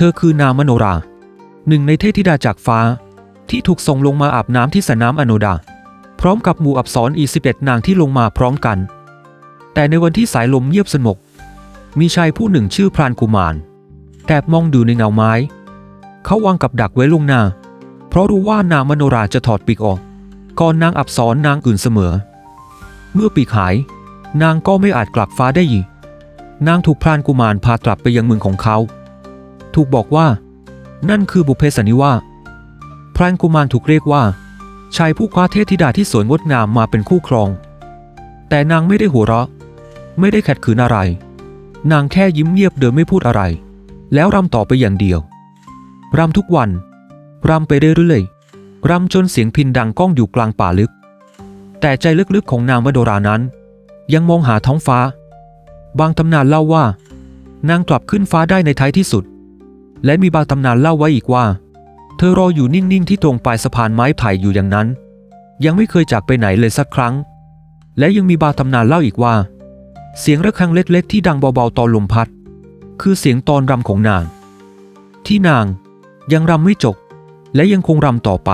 ธอคือนางมโนรา หนึ่งในเทพธิดาจากฟ้า ที่ถูกส่งลงมาอาบน้ำที่สระน้ำอโนดา พร้อมกับหมู่อับสรอีสิบเอ็ดนางที่ลงมาพร้อมกัน แต่ในวันที่สายลมเงียบสงบมีชายผู้หนึ่งชื่อพรานกุมารแอบมองดูในเงาไม้ เขาวางกับดักไว้ลงหน้า เพราะรู้ว่านางมโนราจะถอดปีกออก ก่อนนางอับสรนางอื่นเสมอ เมื่อปีกหาย นางก็ไม่อาจกลับฟ้าได้อีกนางถูกพรานกุมารพากลับไปยังเมืองของเขา ถูกบอกว่า นั่นคือบุเพสันนิวาสพรานกุมารถูกเรียกว่าชายผู้คว้าเทพธิดาที่สวยงดงามมาเป็นคู่ครอง แต่นางไม่ได้หัวเราะ ไม่ได้ขัดขืนอะไร นางแค่ยิ้มเงียบเดิมไม่พูดอะไร แล้วรำต่อไปอย่างเดียวรำทุกวันรำไปเรื่อยๆรำจนเสียงพินดังก้องอยู่กลางป่าลึก แต่ใจลึกๆของนางวโดรานั้น ยังมองหาท้องฟ้า บางตำนานเล่าว่า นางกลับขึ้นฟ้าได้ในท้ายที่สุด และมีบางตำนานเล่าไว้อีกว่า เธอรออยู่นิ่ง ๆ ที่ตรงปลายสะพานไม้ไผ่อยู่อย่างนั้น ยังไม่เคยจากไปไหนเลยสักครั้ง และยังมีบางตำนานเล่าอีกว่า เสียงระฆังเล็ก ๆ ที่ดังเบา ๆ ตอนลมพัด คือเสียงตอนรำของนาง ที่นางยังรำไม่จบ และยังคงรำต่อไป